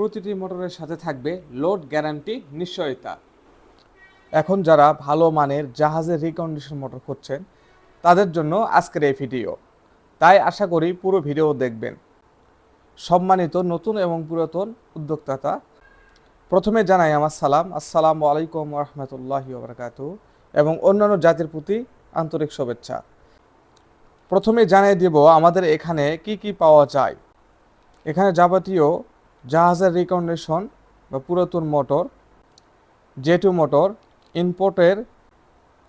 প্রতিটি মোটরের সাথে থাকবে লোড গ্যারান্টি নিশ্চয়তা। এখন যারা ভালো মানের জাহাজের রিকন্ডিশন মোটর খুঁজছেন, তাদের জন্য আজকের এই ভিডিও। তাই আশা করি পুরো ভিডিও দেখবেন। সম্মানিত নতুন এবং পুরাতন উদ্যোক্তা প্রথমে জানাই আমার সালাম। আসসালামু আলাইকুম রহমতুল্লাহ বরকাত। এবং অন্যান্য জাতির প্রতি আন্তরিক শুভেচ্ছা। প্রথমে জানিয়ে দেব আমাদের এখানে কি কি পাওয়া যায়। এখানে যাবতীয় জাহাজের রিকন্ডিশন বা পুরাতন মোটর জেটু motor ইনপোর্টের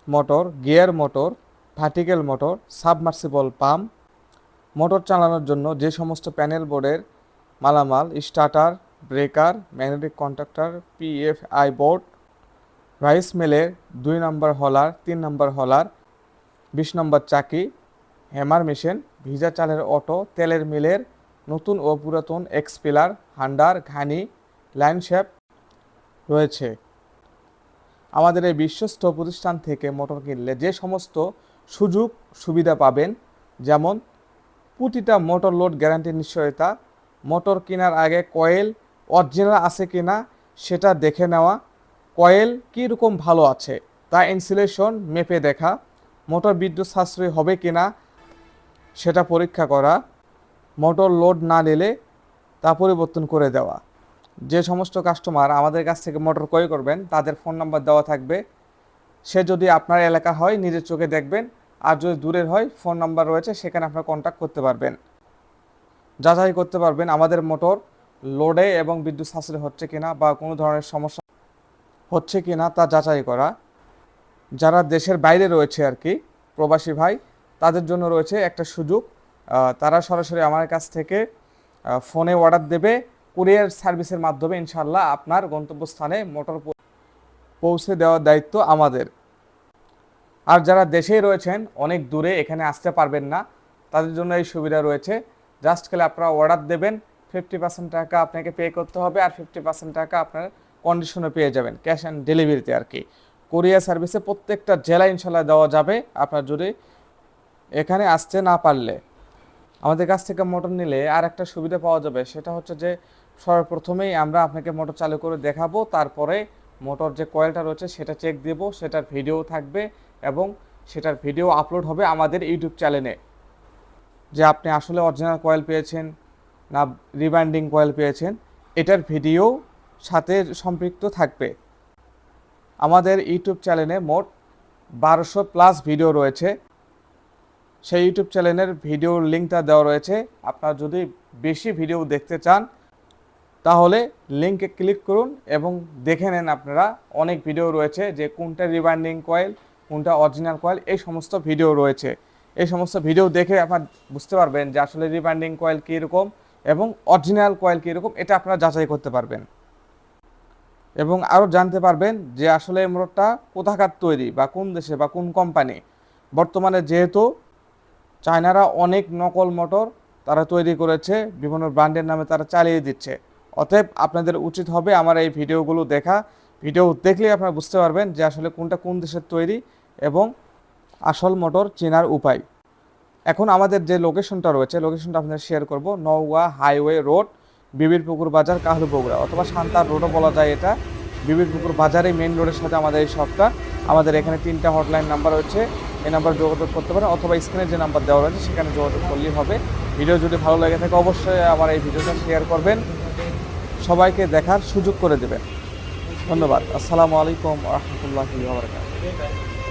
motor gear motor vertical motor submersible pump motor চালানোর জন্য যে সমস্ত প্যানেল বোর্ডের মালামাল starter breaker magnetic contractor PFI board rice মিলের দুই নম্বর হলার তিন নম্বর হলার বিশ নম্বর চাকি হ্যামার মেশিন ভিজা চালের অটো তেলের মিলের নতুন ও পুরাতন এক্সপিলার হান্ডার ঘানি লাইন শেপ রয়েছে। আমাদের এই বিশ্বস্ত প্রতিষ্ঠান থেকে মোটর কিনলে যে সমস্ত সুযোগ সুবিধা পাবেন, যেমন প্রতিটা মোটর লোড গ্যারান্টির নিশ্চয়তা, মোটর কেনার আগে কয়েল অরিজিনাল আছে কিনা সেটা দেখে নেওয়া, কয়েল কীরকম ভালো আছে তা ইনসুলেশন, মেপে দেখা, মোটর বিদ্যুৎ সাশ্রয়ী হবে কিনা সেটা পরীক্ষা করা মোটর লোড না নিলে তা পরিবর্তন করে দেওয়া। যে সমস্ত কাস্টমার আমাদের কাছ থেকে মোটর ক্রয় করবেন, তাদের ফোন নাম্বার দেওয়া থাকবে। সে যদি আপনার এলাকা হয়, নিজের চোখে দেখবেন, আর যদি দূরের হয়, ফোন নাম্বার রয়েছে, সেখানে আপনার কন্ট্যাক্ট করতে পারবেন। যাচাই করতে পারবেন আমাদের মোটর লোডে এবং বিদ্যুৎ সাশ্রয় হচ্ছে কিনা বা কোনো ধরনের সমস্যা হচ্ছে কিনা তা যাচাই করা। যারা দেশের বাইরে রয়েছে আর কি, প্রবাসী ভাই, তাদের জন্য রয়েছে একটা সুযোগ। তারা সরাসরি আমার কাছ থেকে ফোনে অর্ডার দেবে কুরিয়ার সার্ভিসের মাধ্যমে ইনশাল্লাহ আপনার গন্তব্যস্থানে মোটর পৌঁছে দেওয়ার দায়িত্ব আমাদের। আর যারা দেশেই রয়েছেন, অনেক দূরে এখানে আসতে পারবেন না, তাদের জন্য এই সুবিধা রয়েছে। জাস্ট খালি আপনারা অর্ডার দেবেন ফিফটি পার্সেন্ট টাকা আপনাকে পে করতে হবে আর ফিফটি পার্সেন্ট টাকা আপনার কন্ডিশনে পেয়ে যাবেন ক্যাশ অ্যান্ড ডেলিভারিতে আর কি। কোরিয়ার সার্ভিসে প্রত্যেকটা জেলা ইনশাল্লাহ দেওয়া যাবে, আপনার যদি এখানে আসতে না পারলে। আমাদের কাছ থেকে মোটর নিলে আর একটা সুবিধা পাওয়া যাবে, সেটা হচ্ছে যে সর্বপ্রথমেই আমরা আপনাকে মোটর চালু করে দেখাবো, তারপরে মোটর যে কয়েলটা রয়েছে সেটা চেক দেব, সেটার ভিডিও থাকবে এবং সেটার ভিডিও আপলোড হবে আমাদের ইউটিউব চ্যানেলে যে আপনি আসলে অরিজিনাল কয়েল পেয়েছেন না রিবাইন্ডিং কয়েল পেয়েছেন, এটার ভিডিও সাথে সম্পৃক্ত থাকবে। আমাদের ইউটিউব চ্যানেলে মোট বারোশো প্লাস ভিডিও রয়েছে। সেই ইউটিউব চ্যানেলের ভিডিওর লিঙ্কটা দেওয়া রয়েছে। আপনারা যদি বেশি ভিডিও দেখতে চান, তাহলে লিঙ্কে ক্লিক করুন এবং দেখে নেন আপনারা অনেক ভিডিও রয়েছে যে কোনটা রিবাইন্ডিং কয়েল কোনটা অরিজিনাল কয়েল এই সমস্ত ভিডিও রয়েছে। এই সমস্ত ভিডিও দেখে আপনার বুঝতে পারবেন যে আসলে রিবাইন্ডিং কয়েল কীরকম এবং অরিজিনাল কয়েল কীরকম, এটা আপনারা যাচাই করতে পারবেন। এবং আরও জানতে পারবেন যে আসলে এই মোটরটা কোথাকার তৈরি বা কোন দেশে বা কোন কোম্পানি বর্তমানে যেহেতু চায়নারা অনেক নকল মোটর তারা তৈরি করেছে, বিভিন্ন ব্র্যান্ডের নামে তারা চালিয়ে দিচ্ছে। অতএব আপনাদের উচিত হবে আমার এই ভিডিওগুলো দেখা। ভিডিও দেখলে আপনারা বুঝতে পারবেন যে আসলে কোনটা কোন দেশের তৈরি এবং আসল মোটর চেনার উপায়। এখন আমাদের যে লোকেশনটা রয়েছে, লোকেশনটা আপনাদের শেয়ার করব। নওগাঁ হাইওয়ে রোড বিবির পুকুর বাজার কাহলু অথবা শান্তার রোডও বলা যায় এটা। বিবির পুকুর বাজারে মেন রোডের সাথে আমাদের এই শপটা আমাদের এখানে তিনটা হটলাইন নাম্বার রয়েছে। এই নাম্বার যোগাযোগ করতে পারেন অথবা স্ক্রিনে যে নাম্বার দেওয়া রয়েছে সেখানে যোগাযোগ করলেই হবে। ভিডিও যদি ভালো লাগে থাকে অবশ্যই আমার এই ভিডিওটা শেয়ার করবেন। সবাইকে দেখার সুযোগ করে দেবেন। ধন্যবাদ। আসসালামু আলাইকুম রহমতুল্লাহি